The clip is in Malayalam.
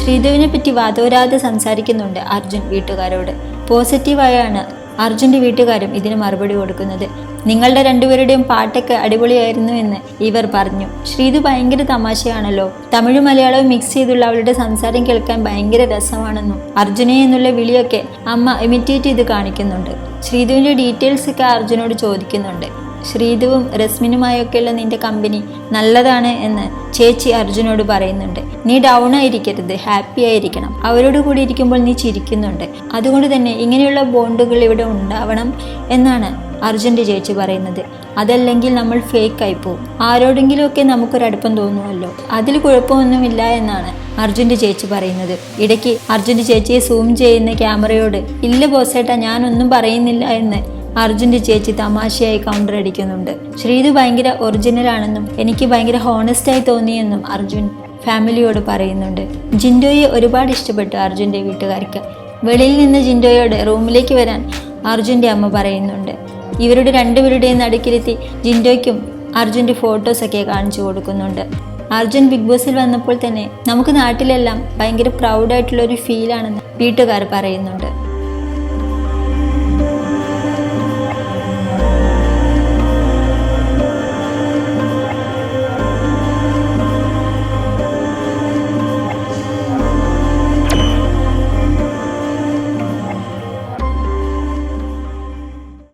ശ്രീധുവിനെ പറ്റി വാദോരാതെ സംസാരിക്കുന്നുണ്ട് അർജുൻ വീട്ടുകാരോട്. പോസിറ്റീവായാണ് അർജുന്റെ വീട്ടുകാരും ഇതിന് മറുപടി കൊടുക്കുന്നത്. നിങ്ങളുടെ രണ്ടുപേരുടെയും പാട്ടൊക്കെ അടിപൊളിയായിരുന്നു എന്ന് ഇവർ പറഞ്ഞു. ശ്രീതു ഭയങ്കര തമാശയാണല്ലോ. തമിഴും മലയാളവും മിക്സ് ചെയ്തുള്ള അവളുടെ സംസാരം കേൾക്കാൻ ഭയങ്കര രസമാണെന്നും അർജുനെ എന്നുള്ള വിളിയൊക്കെ അമ്മ ഇമിറ്റേറ്റ് ചെയ്ത് കാണിക്കുന്നുണ്ട്. ശ്രീതുവിന്റെ ഡീറ്റെയിൽസ് ഒക്കെ അർജുനോട് ചോദിക്കുന്നുണ്ട്. ശ്രീധുവും രസ്മിനുമായൊക്കെയുള്ള നിന്റെ കമ്പനി നല്ലതാണ് എന്ന് ചേച്ചി അർജുനോട് പറയുന്നുണ്ട്. നീ ഡൗൺ ആയിരിക്കരുത് ഹാപ്പി ആയിരിക്കണം. അവരോട് കൂടി ഇരിക്കുമ്പോൾ നീ ചിരിക്കുന്നുണ്ട്. അതുകൊണ്ട് തന്നെ ഇങ്ങനെയുള്ള ബോണ്ടുകൾ ഇവിടെ ഉണ്ടാവണം എന്നാണ് അർജുന്റെ ചേച്ചി പറയുന്നത്. അതല്ലെങ്കിൽ നമ്മൾ ഫേക്ക് ആയി പോകും ആരോടെങ്കിലുമൊക്കെ നമുക്കൊരടുപ്പം തോന്നുമല്ലോ. അതിൽ കുഴപ്പമൊന്നുമില്ല എന്നാണ് അർജുന്റെ ചേച്ചി പറയുന്നത്. ഇടയ്ക്ക് അർജുന്റെ ചേച്ചിയെ സൂം ചെയ്യുന്ന ക്യാമറയോട് ഇല്ല ബോസേട്ടാ ഞാനൊന്നും പറയുന്നില്ല എന്ന് അർജുന്റെ ചേച്ചി തമാശയായി കൗണ്ടർ അടിക്കുന്നുണ്ട്. ശ്രീതു ഭയങ്കര ഒറിജിനൽ ആണെന്നും എനിക്ക് ഭയങ്കര ഹോണസ്റ്റായി തോന്നിയെന്നും അർജുൻ ഫാമിലിയോട് പറയുന്നുണ്ട്. ജിൻഡോയെ ഒരുപാട് ഇഷ്ടപ്പെട്ടു അർജുന്റെ വീട്ടുകാർക്ക്. വെളിയിൽ നിന്ന് ജിൻഡോയോട് റൂമിലേക്ക് വരാൻ അർജുന്റെ അമ്മ പറയുന്നുണ്ട്. ഇവരുടെ രണ്ടുപേരുടെയും നടുക്കിലെത്തി ജിൻഡോയ്ക്കും അർജുന്റെ ഫോട്ടോസൊക്കെ കാണിച്ചു കൊടുക്കുന്നുണ്ട്. അർജുൻ ബിഗ് ബോസിൽ വന്നപ്പോൾ തന്നെ നമുക്ക് നാട്ടിലെല്ലാം ഭയങ്കര പ്രൗഡായിട്ടുള്ള ഒരു ഫീലാണെന്ന് വീട്ടുകാർ പറയുന്നുണ്ട്.